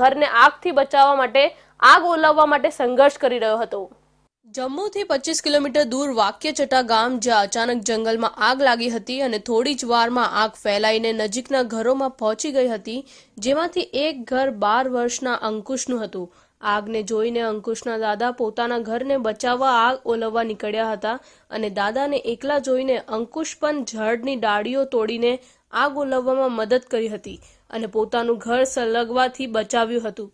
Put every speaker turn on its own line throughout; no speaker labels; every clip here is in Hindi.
ઘરને આગથી બચાવવા માટે, આગ ઓલવવા માટે સંઘર્ષ કરી રહ્યો હતો. જમ્મુથી પચીસ કિલોમીટર દૂર વાક્યચટા ગામ જ્યાં અચાનક જંગલમાં આગ લાગી હતી અને થોડી જ વારમાં આગ ફેલાઈને નજીકના ઘરોમાં પહોંચી ગઈ હતી, જેમાંથી એક ઘર બાર વર્ષના અંકુશનું હતું. આગને જોઈને અંકુશના દાદા પોતાના ઘરને બચાવવા આગ ઓલવવા નીકળ્યા હતા અને દાદાને એકલા જોઈને અંકુશ પણ ઝાડની ડાળીઓ તોડીને આગ ઓલવવામાં મદદ કરી હતી અને પોતાનું ઘર સળગવાથી બચાવ્યું હતું.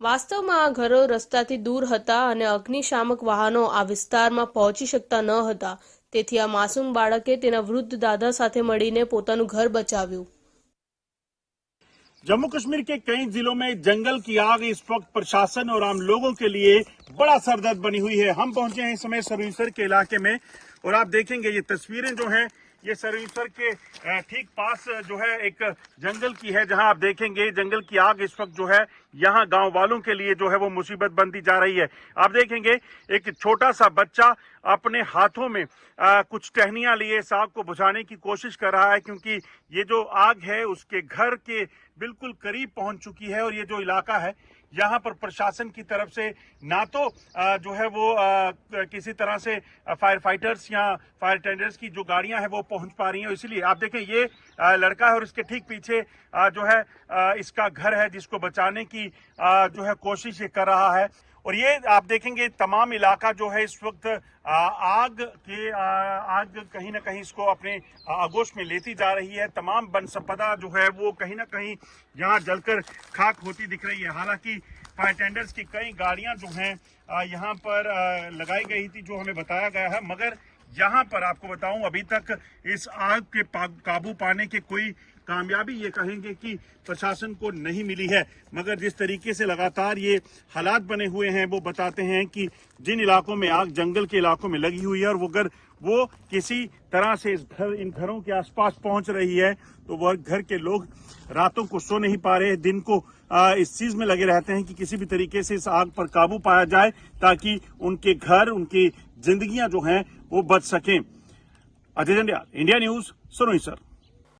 વાસ્તવમાં આ ઘરો રસ્તાથી દૂર હતા અને અગ્નિશામક વાહનો આ વિસ્તારમાં પહોંચી શકતા ન હતા. તેથી આ માસૂમ બાળકે તેના વૃદ્ધ દાદા સાથે મળીને પોતાનું ઘર બચાવ્યું.
जम्मू कश्मीर के कई जिलों में जंगल की आग इस वक्त प्रशासन और आम लोगों के लिए बड़ा सरदर्द बनी हुई है। हम पहुँचे हैं इस समय सरवीसर के इलाके में और आप देखेंगे ये तस्वीरें जो हैं, ये सरवीसर के ठीक पास जो है एक जंगल की है जहाँ आप देखेंगे जंगल की आग इस वक्त जो है यहाँ गाँव वालों के लिए जो है वो मुसीबत बनती जा रही है। आप देखेंगे एक छोटा सा बच्चा अपने हाथों में अ, कुछ टहनियाँ लिए इस आग को बुझाने की कोशिश कर रहा है क्योंकि ये जो आग है उसके घर के बिल्कुल करीब पहुँच चुकी है और ये जो इलाका है यहाँ पर प्रशासन की तरफ़ से ना तो अ, जो है वो अ, किसी तरह से फायर फाइटर्स या फायर टेंडर्स की जो गाड़ियाँ हैं वो पहुँच पा रही हैं। इसलिए आप देखें ये अ, लड़का है और इसके ठीक पीछे अ, जो है अ, इसका घर है जिसको बचाने की अ, जो है कोशिश ये कर रहा है। और ये आप देखेंगे तमाम इलाका जो है इस वक्त आ, आग के आग कहीं ना कहीं इसको अपने आगोश में लेती जा रही है। तमाम वन संपदा जो है वो कहीं ना कहीं यहाँ जलकर खाक होती दिख रही है। हालाँकि फायर टेंडर्स की कई गाड़ियाँ जो हैं यहाँ पर लगाई गई थी, जो हमें बताया गया है। मगर यहाँ पर आपको बताऊँ अभी तक इस आग के काबू पाने के कोई कामयाबी ये कहेंगे कि प्रशासन को नहीं मिली है। मगर जिस तरीके से लगातार ये हालात बने हुए हैं वो बताते हैं कि जिन इलाकों में आग जंगल के इलाकों में लगी हुई है और वो अगर वो किसी तरह से इस घर इन घरों के आसपास पहुँच रही है तो वह घर के लोग रातों को सो नहीं पा रहे दिन को आ, इस चीज़ में लगे रहते हैं कि किसी भी तरीके से इस आग पर काबू पाया जाए ताकि उनके घर उनकी जिंदगियाँ जो हैं वो बच सकें। अजय इंडिया न्यूज़ सुनो सर।